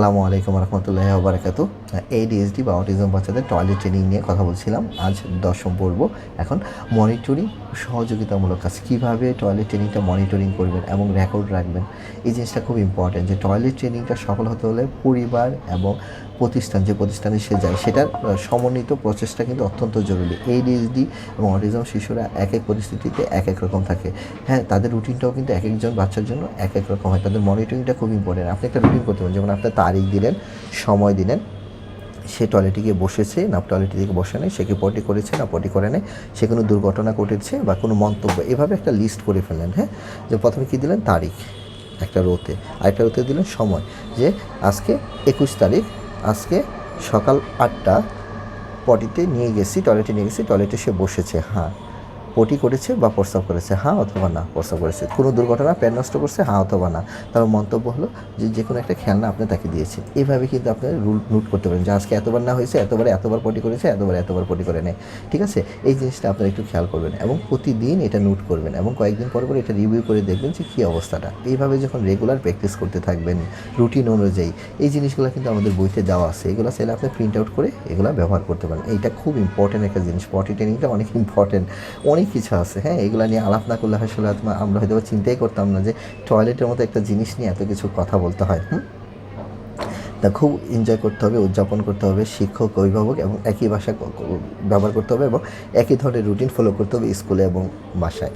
আসসালামু আলাইকুম রহমতুল্লাহ বারাকাত এডিএসডি বা অটিজম বাচ্চাদের টয়লেট ট্রেনিং নিয়ে কথা বলছিলাম। আজ দশম পর্ব। এখন মনিটরিং সহযোগিতামূলক কাজ। কীভাবে টয়লেট ট্রেনিংটা মনিটরিং করবেন এবং রেকর্ড রাখবেন, এই জিনিসটা খুব ইম্পর্ট্যান্ট যে টয়লেট ট্রেনিংটা সফল হতে হলে পরিবার এবং প্রতিষ্ঠান, যে প্রতিষ্ঠানে সে যায়, সেটার সমন্বিত প্রচেষ্টা কিন্তু অত্যন্ত জরুরি। এইডিএসডি এবং অটিজম শিশুরা এক এক পরিস্থিতিতে এক এক রকম থাকে। হ্যাঁ তাদের রুটিনটাও কিন্তু এক একজন বাচ্চার জন্য এক এক রকম হয়। তাদের মনিটরিংটা খুব ইম্পর্টেন্ট আপনি একটা রুটিন করতে পারেন, যেমন আপনার তারিখ দিলেন, সময় দিলেন সে টয়লেটে গিয়ে বসেছে, না টয়লেটে দিকে বসে নেই, সে কি পটি করেছে, না পটি করে নেই, সে কোনো দুর্ঘটনা ঘটেছে বা কোনো মন্তব্য, এভাবে একটা লিস্ট করে ফেললেন হ্যাঁ? যে প্রথমে কী দিলেন? তারিখ, একটা রোতে। আরেকটা রোতে দিলেন সময়, যে আজকে একুশ তারিখ, আজকে সকাল আটটা পটিতে নিয়ে গেছি টয়লেটে নিয়ে গেছি টয়লেটে সে বসেছে হ্যাঁ। পটি করেছে বা প্রস্রাব করেছে হ্যাঁ অথবা না প্রস্রাব করেছে। কোনো দুর্ঘটনা প্যান নষ্ট করছে হ্যাঁ অথবা না। তার মন্তব্য হলো যে যে কোনো একটা খেলনা আপনি তাকে দিয়েছেন। এইভাবে কিন্তু আপনি রুল নোট করতে পারেন যে আজকে এতবার না হয়েছে, এতবার এতবার পটি করেছে, এতবার এতবার পটি করে নেয়। ঠিক আছে? এই জিনিসটা আপনারা একটু খেয়াল করবেন এবং প্রতিদিন এটা নোট করবেন এবং কয়েকদিন পর পর এটা রিভিউ করে দেখবেন যে কী অবস্থাটা। এইভাবে যখন রেগুলার প্র্যাকটিস করতে থাকবেন রুটিন অনুযায়ী, এই জিনিসগুলো কিন্তু আমাদের বইতে দেওয়া আছে। এগুলো চাইলে আপনি প্রিন্ট আউট করে এগুলো ব্যবহার করতে পারেন। এইটা খুব ইম্পর্টেন্ট একটা জিনিস। পটি ট্রেনিংটা অনেক ইম্পর্টেন্ট অনেক কিছু আছে হ্যাঁ? এগুলো নিয়ে আলাপ না করলে আসলে আমরা হয়তো চিন্তাই করতাম না যে টয়লেটের মতো একটা জিনিস নিয়ে এত কিছু কথা বলতে হয়, হুম? তা খুব এনজয় করতে হবে, উদযাপন করতে হবে, শিক্ষক, অভিভাবক এবং একই ভাষা ব্যবহার করতে হবে এবং একই ধরনের রুটিন ফলো করতে হবে স্কুলে এবং বাসায়।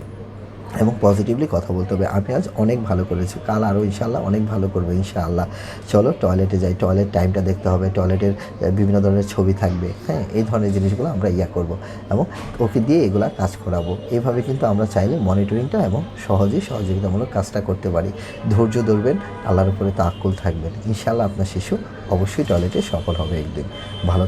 এবং পজিটিভলি কথা বলতে হবে। আমি আজ অনেক ভালো করেছি। কাল আরও ইনশাল্লাহ অনেক ভালো করবে ইনশাআল্লাহ। চলো টয়লেটে যাই। টয়লেট টাইমটা দেখতে হবে। টয়লেটের বিভিন্ন ধরনের ছবি থাকবে। হ্যাঁ এই ধরনের জিনিসগুলো আমরা ইয়া করব এবং ওকে দিয়ে এগুলা কাজ করাবো। এইভাবে কিন্তু আমরা চাইলে মনিটরিংটা এবং সহজেই সহযোগিতামূলক কাজটা করতে পারি। ধৈর্য ধরবেন, আল্লাহর উপরে তাক্কুল থাকবেন। ইনশাআল্লাহ আপনার শিশু অবশ্যই টয়লেটে সফল হবে একদিন। ভালো